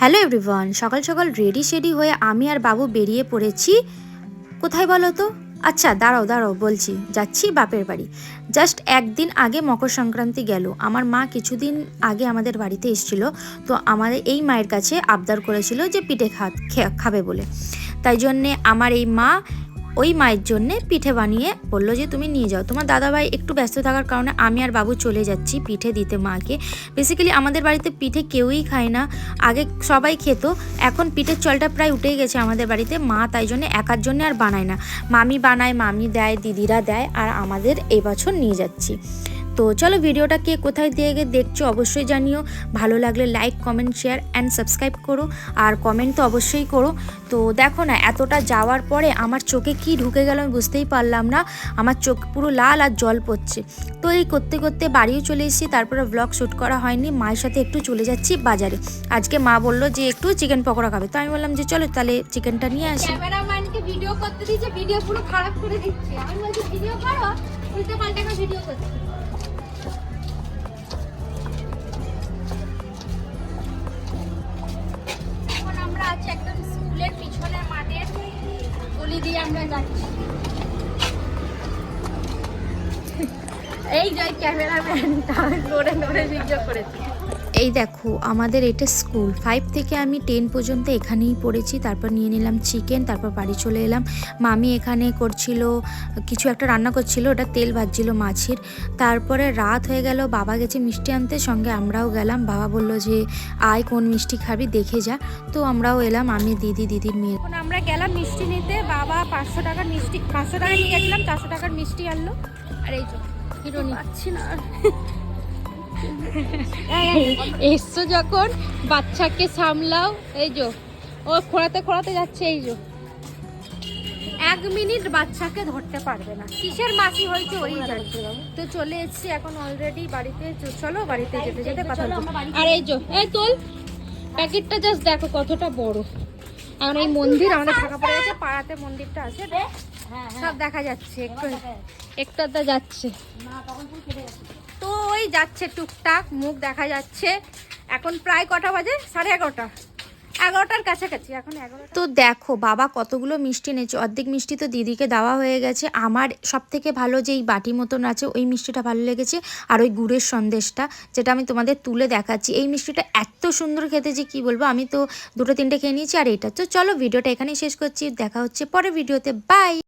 Hello everyone, সকাল সকাল ready shady হয়ে আমি আর বাবু বেরিয়ে পড়েছি। কোথায় বলো তো? আচ্ছা দাঁড়াও দাঁড়াও, বলছি, যাচ্ছি বাপের বাড়ি। জাস্ট একদিন আগে মকর সংক্রান্তি গেল। আমার মা কিছুদিন আগে আমাদের বাড়িতে এসেছিল। তো আমাদের এই মায়ের কাছে আবদার করেছিল যে পিঠে খা, খাবে বলে। তাই জন্যে আমার এই মা ওই মায়ের জন্যে পিঠে বানিয়ে বলল যে, তুমি নিয়ে যাও। তোমার দাদাভাই একটু ব্যস্ত থাকার কারণে আমি আর বাবু চলে যাচ্ছি পিঠে দিতে মাকে। বেসিক্যালি আমাদের বাড়িতে পিঠে কেউই খায় না। আগে সবাই খেত, এখন পিঠের চলটা প্রায় উঠেই গেছে আমাদের বাড়িতে। মা তাই জন্য একার জন্যে আর বানায় না। মামি বানায়, মামি দেয়, দিদিরা দেয়, আর আমাদের এবছর নিয়ে যাচ্ছি। তো চলো ভিডিওটা কে কোথায় দিয়ে দেখছ অবশ্যই জানিও। ভালো লাগলে like comment share and subscribe করো। আর কমেন্ট তো অবশ্যই করো। তো দেখো না, এতটা যাওয়ার পরে আমার চোখে কি ঢুকে গেল আমি বুঝতেই পারলাম না। আমার চোখ পুরো লাল আর জল পড়ছে। তো এই করতে করতে বাড়িও চলে এসেছি, তারপরে ব্লগ শ্যুট করা হয়নি। মায়ের সাথে একটু চলে যাচ্ছি বাজারে। আজকে মা বলল যে একটু চিকেন পকোড়া খাবে। তো আমি বললাম যে চলো তাহলে চিকেনটা নিয়ে আসি। ভিডিও করতে দিয়েছে ভিডিও পুরো খারাপ করে দিচ্ছে। আমি বলছি ভিডিও করো উল্টো পাল্টা ভিডিও করছি। এই যে তার করে ধরে ভিডিও করেছে। এই দেখো, আমাদের এটা স্কুল। ফাইভ থেকে আমি টেন পর্যন্ত এখানেই পড়েছি, তারপর নিয়ে নিলাম চিকেন তারপর বাড়ি চলে এলাম। মামি এখানে করছিল, কিছু একটা রান্না করছিল, ওটা তেল ভাজছিল মাছের। তারপরে রাত হয়ে গেল, বাবা গেছে মিষ্টি আনতে, সঙ্গে আমরাও গেলাম। বাবা বলল যে, আয়, কোন মিষ্টি খাবি, দেখে যা। তো আমরাও এলাম, আমি, দিদি, দিদির মেয়ে। আমরা গেলাম মিষ্টি নিতে, বাবা পাঁচশো টাকার মিষ্টি, পাঁচশো টাকা নিয়ে গেছিলাম, চারশো টাকার মিষ্টি আনলো। আর এই হিরোনি না। এসছো যখন বাচ্চাকে সামলাও এই যো ও খোঁড়াতে খোঁড়াতে যাচ্ছে এই যো। এক মিনিট বাচ্চাকে ধরতে পারবে না। কিসের মাসি হয়েছে ওই তো চলে এসেছি এখন অলরেডি বাড়িতে। চলো বাড়িতে যেতে যেতে কথা আর এই যো এই তোল প্যাকেটটা জাস্ট দেখো কতটা বড়। এখন এই মন্দির আমাদের ঢাকা পড়ে গেছে পাড়াতে মন্দিরটা আছে। সব দেখা যাচ্ছে একটু একটু যাচ্ছে। তো ওই যাচ্ছে টুকটাক, মুখ দেখা যাচ্ছে। এখন প্রায় কটা বাজে? সাড়ে এগারোটা। এগারোটার কাছাকাছি, এখন এগারোটা। তো দেখো, বাবা কতগুলো মিষ্টি এনেছে। অর্ধেক মিষ্টি তো দিদিকে দেওয়া হয়ে গেছে। আমার সব থেকে ভালো যে এই বাটি মতন আছে, ওই মিষ্টিটা ভালো লেগেছে। আর ওই গুড়ের সন্দেশটা, যেটা আমি তোমাদের তুলে দেখাচ্ছি। এই মিষ্টিটা এত সুন্দর খেতে যে কী বলব, আমি তো দুটো তিনটে খেয়ে নিয়েছি আর এটা। তো চলো, ভিডিওটা এখানেই শেষ করছি। দেখা হচ্ছে পরের ভিডিওতে। বাই